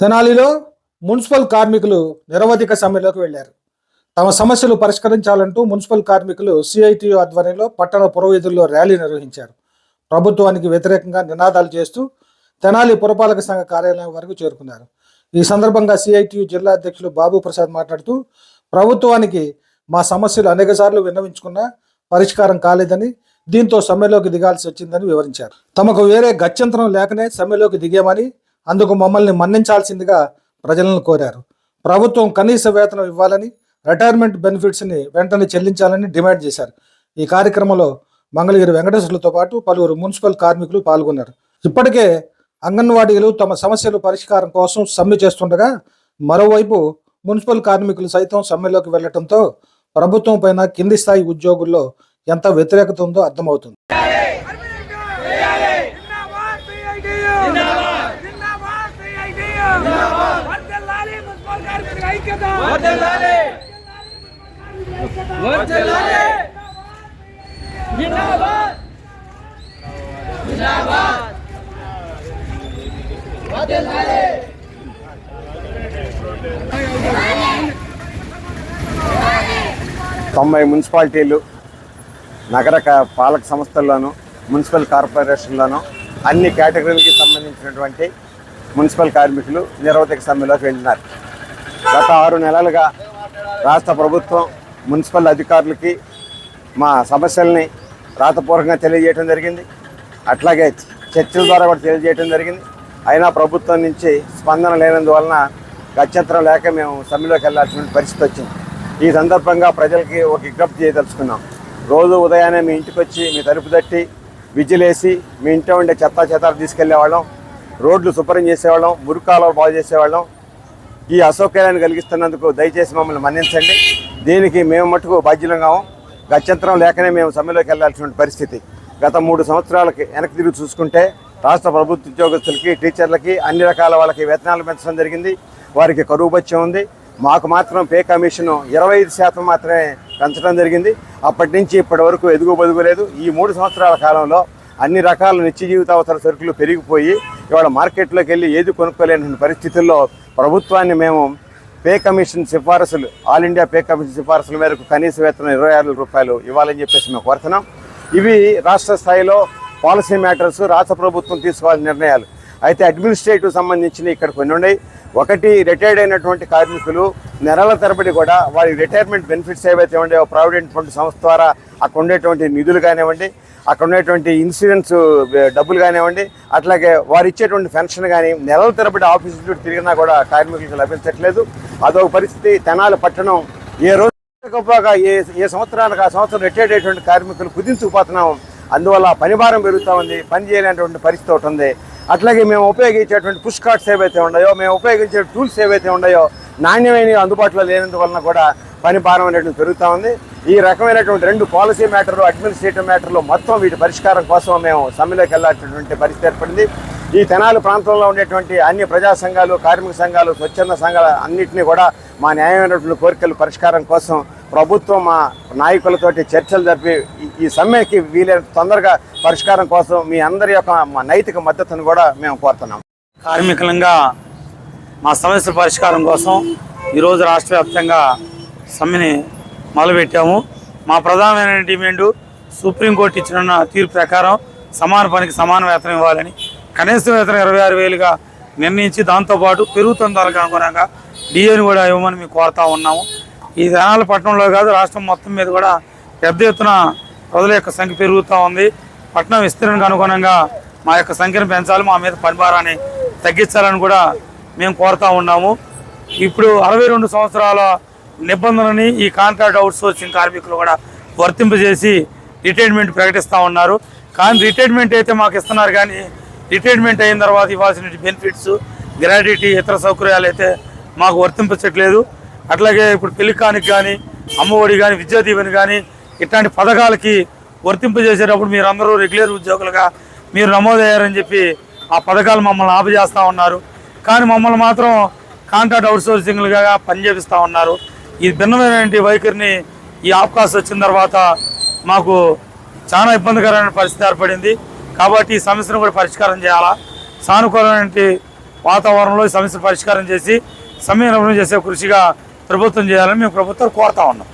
తెనాలిలో మున్సిపల్ కార్మికులు నిరవధిక సమ్మెలోకి వెళ్ళారు తమ సమస్యలు పరిష్కరించాలంటూ మున్సిపల్ కార్మికులు సిఐటియు ఆధ్వర్యంలో పట్టణ పురవీధుల్లో ర్యాలీ నిర్వహించారు. ప్రభుత్వానికి వ్యతిరేకంగా నినాదాలు చేస్తూ తెనాలి పురపాలక సంఘ కార్యాలయం వరకు చేరుకున్నారు. ఈ సందర్భంగా సిఐటియు జిల్లా అధ్యక్షులు బాబు ప్రసాద్ మాట్లాడుతూ ప్రభుత్వానికి మా సమస్యలు అనేకసార్లు విన్నవించుకున్నా పరిష్కారం కాలేదని దీంతో సమ్మెలోకి దిగాల్సి వచ్చిందని వివరించారు. తమకు వేరే గత్యంతరం లేకనే సమ్మెలోకి దిగామని అందుకు మమ్మల్ని మన్నించాల్సిందిగా ప్రజలను కోరారు. ప్రభుత్వం కనీస వేతనం ఇవ్వాలని రిటైర్మెంట్ బెనిఫిట్స్ని వెంటనే చెల్లించాలని డిమాండ్ చేశారు. ఈ కార్యక్రమంలో మంగళగిరి వెంకటేశ్వర్లతో పాటు పలువురు మున్సిపల్ కార్మికులు పాల్గొన్నారు. ఇప్పటికే అంగన్వాడీలు తమ సమస్యల పరిష్కారం కోసం సమ్మె చేస్తుండగా మరోవైపు మున్సిపల్ కార్మికులు సైతం సమ్మెలోకి వెళ్ళడంతో ప్రభుత్వం పైన కింది స్థాయి ఉద్యోగుల్లో ఎంత వ్యతిరేకత ఉందో అర్థమవుతుంది జిందాబాద్ సిఐటియు జిందాబాద్ జిందాబాద్ సిఐటియు జిందాబాద్ వర్ధిల్లాలి మున్సిపల్ కార్మికుల జిందాబాద్! జిందాబాద్! తొంభై మున్సిపాలిటీలు నగర పాలక సంస్థల్లోనూ మున్సిపల్ కార్పొరేషన్లోనూ అన్ని కేటగిరీలకి సంబంధించినటువంటి మున్సిపల్ కార్మికులు నిరవధిక సమ్మెలోకి వెళ్ళినారు. గత ఆరు నెలలుగా రాష్ట్ర ప్రభుత్వం మున్సిపల్ అధికారులకి మా సమస్యల్ని రాతపూర్వకంగా తెలియజేయడం జరిగింది. అట్లాగే చర్చల ద్వారా కూడా తెలియజేయడం జరిగింది. అయినా ప్రభుత్వం నుంచి స్పందన లేనందువలన గత్యంతరం లేక మేము సమ్మెలోకి వెళ్ళాల్సిన పరిస్థితి వచ్చింది. ఈ సందర్భంగా ప్రజలకి ఒక విజ్ఞప్తి చేయదలుచుకున్నాం. రోజు ఉదయాన్నే మీ ఇంటికి వచ్చి మీ తలుపు తట్టి విజిలేసి మీ ఇంట్లో ఉండే చెత్త చెత్త తీసుకెళ్ళేవాళ్ళం. రోడ్లు శుభ్రం చేసేవాళ్ళం. మురుకాలు బాగు చేసేవాళ్ళం. ఈ అసౌకర్యాన్ని కలిగిస్తున్నందుకు దయచేసి మమ్మల్ని మన్నించండి. దీనికి మేము మటుకు బాధ్యులంగాము గత్యంతరం లేకనే మేము సమ్మెలోకి వెళ్ళాల్సిన పరిస్థితి. గత మూడు సంవత్సరాలకి వెనక్కి తిరిగి చూసుకుంటే రాష్ట్ర ప్రభుత్వ ఉద్యోగస్తులకి టీచర్లకి అన్ని రకాల వాళ్ళకి వేతనాలు పెంచడం జరిగింది. వారికి కరువు బత్యం ఉంది. మాకు మాత్రం పే కమిషన్ ఇరవై ఐదు శాతం మాత్రమే పెంచడం జరిగింది. అప్పటి నుంచి ఇప్పటి వరకు ఎదుగు బదుగు లేదు. ఈ మూడు సంవత్సరాల కాలంలో అన్ని రకాల నిత్య జీవితావసర సరుకులు పెరిగిపోయి ఇవాళ మార్కెట్లోకి వెళ్ళి ఏది కొనుక్కోలేని పరిస్థితుల్లో ప్రభుత్వాన్ని మేము పే కమిషన్ సిఫారసులు ఆల్ ఇండియా పే కమిషన్ సిఫారసుల మేరకు కనీస వేతనం ఇరవై ఆరు రూపాయలు ఇవ్వాలని చెప్పేసి మేము కోరుతున్నాం. ఇవి రాష్ట్ర స్థాయిలో పాలసీ మ్యాటర్స్ రాష్ట్ర ప్రభుత్వం తీసుకోవాల్సిన నిర్ణయాలు. అయితే అడ్మినిస్ట్రేటివ్ సంబంధించిన ఇక్కడ కొన్ని ఉన్నాయి. ఒకటి రిటైర్డ్ అయినటువంటి కార్మికులు నెలల తరబడి కూడా వారి రిటైర్మెంట్ బెనిఫిట్స్ ఏవైతే ఉండేవో ప్రావిడెంట్ ఫండ్ సంస్థ ద్వారా అక్కడ ఉండేటువంటి నిధులు కానివ్వండి అక్కడ ఉండేటువంటి ఇన్సూరెన్స్ డబ్బులు కానివ్వండి అట్లాగే వారు ఇచ్చేటువంటి పెన్షన్ కానీ నెలల తరబడి ఆఫీసు చుట్టూ తిరిగినా కూడా కార్మికులకు లభించట్లేదు. అదొక పరిస్థితి. తెనాలి పట్టణం ఏ రోజు గొప్పగా ఏ ఏ సంవత్సరానికి ఆ సంవత్సరం రిటైర్డ్ అయ్యేటువంటి కార్మికులు కుదించుకుపోతున్నాం అందువల్ల పనిభారం పెరుగుతూ ఉంది. పని చేయలేనటువంటి పరిస్థితి ఒకటి ఉంది. అట్లాగే మేము ఉపయోగించేటువంటి పుష్ కార్డ్స్ ఏవైతే ఉన్నాయో మేము ఉపయోగించే టూల్స్ ఏవైతే ఉన్నాయో నాణ్యమైనవి అందుబాటులో లేనందువలన కూడా పని భారం అనేటువంటి పెరుగుతూ ఉంది. ఈ రకమైనటువంటి రెండు పాలసీ మ్యాటర్లు అడ్మినిస్ట్రేటివ్ మ్యాటర్లు మొత్తం వీటి పరిష్కారం కోసం మేము సమ్మెలోకి వెళ్ళాల్సినటువంటి పరిస్థితి ఏర్పడింది. ఈ తెనాలి ప్రాంతంలో ఉండేటువంటి అన్ని ప్రజా సంఘాలు కార్మిక సంఘాలు స్వచ్ఛంద సంఘాల అన్నింటినీ కూడా మా న్యాయమైనటువంటి కోరికలు పరిష్కారం కోసం ప్రభుత్వం మా నాయకులతోటి చర్చలు జరిపి ఈ- ఈ సమ్మెకి వీలైన తొందరగా పరిష్కారం కోసం మీ అందరి యొక్క మా నైతిక మద్దతును కూడా మేము కోరుతున్నాం. కార్మికులంగా మా సమస్య పరిష్కారం కోసం ఈరోజు రాష్ట్ర వ్యాప్తంగా సమ్మెని మొదలుపెట్టాము. మా ప్రధానమైన డిమాండ్ సుప్రీంకోర్టు ఇచ్చిన తీర్పు ప్రకారం సమాన పనికి సమాన వేతనం ఇవ్వాలని కనీస వేతనం ఇరవై ఆరు వేలుగా నిర్ణయించి దాంతోపాటు పెరుగుతున్న ధరకు అనుగుణంగా డిఏని కూడా ఇవ్వమని మేము కోరుతా ఉన్నాము. ఈ ధనాల పట్టణంలో కాదు రాష్ట్రం మొత్తం మీద కూడా పెద్ద ఎత్తున ప్రజల యొక్క సంఖ్య పెరుగుతూ ఉంది. పట్టణం విస్తరణకు అనుగుణంగా మా యొక్క సంఖ్యను పెంచాలి మా మీద పనిభారాన్ని తగ్గించాలని కూడా మేము కోరుతూ ఉన్నాము. ఇప్పుడు అరవై రెండు సంవత్సరాల నిబంధనని ఈ కాంట్రాక్ట్ అవుట్సోర్సింగ్ కార్మికులు కూడా వర్తింపజేసి రిటైర్మెంట్ ప్రకటిస్తూ ఉన్నారు. కానీ రిటైర్మెంట్ అయితే మాకు ఇస్తున్నారు కానీ రిటైర్మెంట్ అయిన తర్వాత ఇవ్వాల్సిన బెనిఫిట్స్ గ్రాడ్యుటీ ఇతర సౌకర్యాలు అయితే మాకు వర్తింపచట్లేదు అట్లాగే ఇప్పుడు పెళ్ళికానికి కానీ అమ్మఒడి కానీ విద్యా దీవెన కానీ ఇట్లాంటి పథకాలకి వర్తింపజేసేటప్పుడు మీరు అందరూ రెగ్యులర్ ఉద్యోగులుగా మీరు నమోదయ్యారని చెప్పి ఆ పథకాలు మమ్మల్ని ఆపజేస్తూ ఉన్నారు. కానీ మమ్మల్ని మాత్రం కాంట్రాక్ట్ అవుట్సోర్సింగ్లుగా పనిచేపిస్తూ ఉన్నారు. ఈ భిన్నమైనటువంటి వైఖరిని ఈ అవకాశం వచ్చిన తర్వాత మాకు చాలా ఇబ్బందికరమైన పరిస్థితి ఏర్పడింది. కాబట్టి ఈ సమస్యను కూడా పరిష్కారం చేయాలా? సానుకూలమైన వాతావరణంలో ఈ సమస్య పరిష్కారం చేసి సమయం చేసే కృషిగా ప్రభుత్వం చేయాలని మేము ప్రభుత్వం కోరుతా ఉన్నాం.